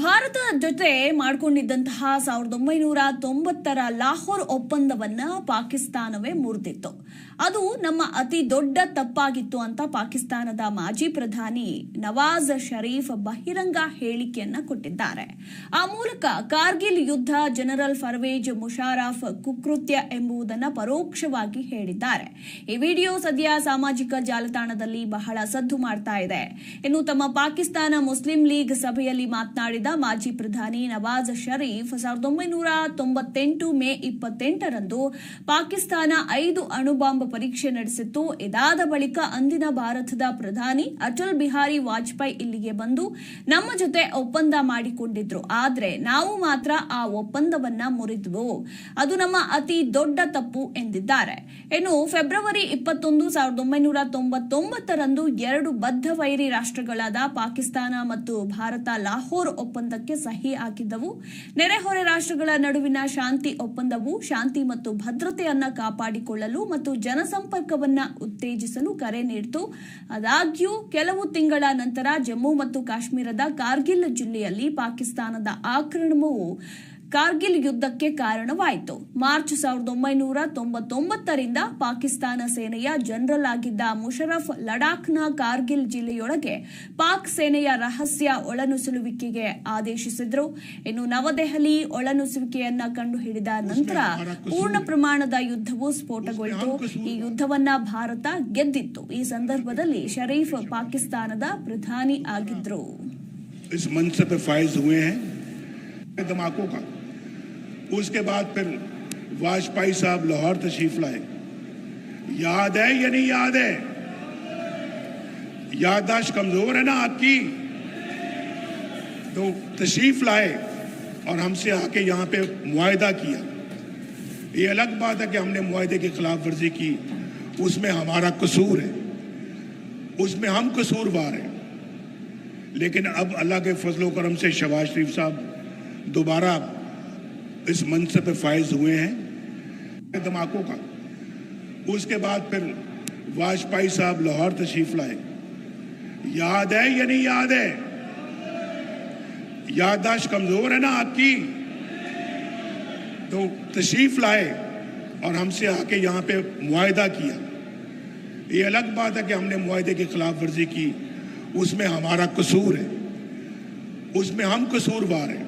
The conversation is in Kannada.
ಭಾರತದ ಜೊತೆ ಮಾಡಿಕೊಂಡಿದ್ದಂತಹ ಸಾವಿರದ ಒಂಬೈನೂರ ತೊಂಬತ್ತರ ಲಾಹೋರ್ ಒಪ್ಪಂದವನ್ನ ಪಾಕಿಸ್ತಾನವೇ ಮುರಿದಿತ್ತು. ಅದು ನಮ್ಮ ಅತಿ ದೊಡ್ಡ ತಪ್ಪಾಗಿತ್ತು ಅಂತ ಪಾಕಿಸ್ತಾನದ ಮಾಜಿ ಪ್ರಧಾನಿ ನವಾಜ್ ಷರೀಫ್ ಬಹಿರಂಗ ಹೇಳಿಕೆಯನ್ನ ಕೊಟ್ಟಿದ್ದಾರೆ. ಆ ಮೂಲಕ ಕಾರ್ಗಿಲ್ ಯುದ್ಧ ಜನರಲ್ ಫರ್ವೇಜ್ ಮುಷಾರಫ್ ಕುಕೃತ್ಯ ಎಂಬುದನ್ನ ಪರೋಕ್ಷವಾಗಿ ಹೇಳಿದ್ದಾರೆ. ಈ ವಿಡಿಯೋ ಸದ್ಯ ಸಾಮಾಜಿಕ ಜಾಲತಾಣದಲ್ಲಿ ಬಹಳ ಸದ್ದು ಮಾಡ್ತಾ ಇದೆ. ಇನ್ನು ತಮ್ಮ ಪಾಕಿಸ್ತಾನ ಮುಸ್ಲಿಂ ಲೀಗ್ ಸಭೆಯಲ್ಲಿ ಮಾತನಾಡಿದ ಮಾಜಿ ಪ್ರಧಾನಿ ನವಾಜ್ ಷರೀಫ್ ಸಾವಿರದ ಒಂಬೈನೂರ ತೊಂಬತ್ತೆಂಟು ಮೇ ಇಪ್ಪತ್ತೆಂಟರಂದು ಪಾಕಿಸ್ತಾನ ಐದು ಅಣುಬಾಂಬ್ ಪರೀಕ್ಷೆ ನಡೆಸಿತ್ತು. ಇದಾದ ಬಳಿಕ ಅಂದಿನ ಭಾರತದ ಪ್ರಧಾನಿ ಅಟಲ್ ಬಿಹಾರಿ ವಾಜಪೇಯಿ ಇಲ್ಲಿಗೆ ಬಂದು ನಮ್ಮ ಜೊತೆ ಒಪ್ಪಂದ ಮಾಡಿಕೊಂಡಿದ್ರು. ಆದರೆ ನಾವು ಮಾತ್ರ ಆ ಒಪ್ಪಂದವನ್ನ ಮುರಿದ್ವು. ಅದು ನಮ್ಮ ಅತಿ ದೊಡ್ಡ ತಪ್ಪು ಎಂದಿದ್ದಾರೆ. ಇನ್ನು ಫೆಬ್ರವರಿ ಇಪ್ಪತ್ತೊಂದು ಸಾವಿರದ ಒಂಬೈನೂರ ತೊಂಬತ್ತೊಂಬತ್ತರಂದು ಎರಡು ಬದ್ಧ ವೈರಿ ರಾಷ್ಟ್ರಗಳಾದ ಪಾಕಿಸ್ತಾನ ಮತ್ತು ಭಾರತ, ಲಾಹೋರ್ ಒಪ್ಪಂದಕ್ಕೆ ಸಹಿ ಹಾಕಿದ್ದವು. ನೆರೆಹೊರೆ ರಾಷ್ಟ್ರಗಳ ನಡುವಿನ ಶಾಂತಿ ಒಪ್ಪಂದವು ಶಾಂತಿ ಮತ್ತು ಭದ್ರತೆಯನ್ನ ಕಾಪಾಡಿಕೊಳ್ಳಲು ಮತ್ತು ಜನಸಂಪರ್ಕವನ್ನ ಉತ್ತೇಜಿಸಲು ಕರೆ ನೀಡಿತು. ಆದಾಗ್ಯೂ, ಕೆಲವು ತಿಂಗಳ ನಂತರ ಜಮ್ಮು ಮತ್ತು ಕಾಶ್ಮೀರದ ಕಾರ್ಗಿಲ್ ಜಿಲ್ಲೆಯಲ್ಲಿ ಪಾಕಿಸ್ತಾನದ ಆಕ್ರಮಣವು ಕಾರ್ಗಿಲ್ ಯುದ್ಧಕ್ಕೆ ಕಾರಣವಾಯಿತು ಮಾರ್ಚ್ ಸಾವಿರದ ಒಂಬೈನೂರ ತೊಂಬತ್ತೊಂಬತ್ತರಿಂದ ಪಾಕಿಸ್ತಾನ ಸೇನೆಯ ಜನರಲ್ ಆಗಿದ್ದ ಮುಷರಫ್ ಲಡಾಖ್ನ ಕಾರ್ಗಿಲ್ ಜಿಲ್ಲೆಯೊಳಗೆ ಪಾಕ್ ಸೇನೆಯ ರಹಸ್ಯ ಒಳನುಸುಳುವಿಕೆಗೆ ಆದೇಶಿಸಿದ್ರು ಇನ್ನು ನವದೆಹಲಿ ಒಳನುಸುವಿಕೆಯನ್ನ ಕಂಡುಹಿಡಿದ ನಂತರ ಪೂರ್ಣ ಪ್ರಮಾಣದ ಯುದ್ಧವು ಸ್ಫೋಟಗೊಳಿತು ಈ ಯುದ್ಧವನ್ನ ಭಾರತ ಗೆದ್ದಿತ್ತು ಈ ಸಂದರ್ಭದಲ್ಲಿ ಶರೀಫ್ ಪಾಕಿಸ್ತಾನದ ಪ್ರಧಾನಿ ಆಗಿದ್ರು इस मंच पे फायज हुए हैं धमाकों का اس کے بعد پھر واجپائی صاحب لاہور تشریف لائے۔ یاد ہے یا نہیں یاد ہے؟ یادداشت کمزور ہے نا آپ کی؟ تو تشریف لائے اور ہم سے آ کے یہاں پہ معاہدہ کیا۔ یہ الگ بات ہے کہ ہم نے معاہدے کی خلاف ورزی کی۔ اس میں ہمارا قصور ہے۔ اس میں ہم قصور وار ہیں۔ لیکن اب اللہ کے فضل و کرم سے شہباز شریف صاحب دوبارہ اس منصب پہ فائز ہوئے ہیں دھماکوں کا۔ اس کے بعد پھر واجپائی صاحب لاہور تشریف لائے۔ یاد ہے یا نہیں یاد ہے؟ یادداشت کمزور ہے نا آپ کی؟ تو تشریف لائے اور ہم سے آ کے یہاں پہ معاہدہ کیا۔ یہ الگ بات ہے کہ ہم نے معاہدے کی خلاف ورزی کی۔ اس میں ہمارا قصور ہے۔ اس میں ہم قصور وار ہیں۔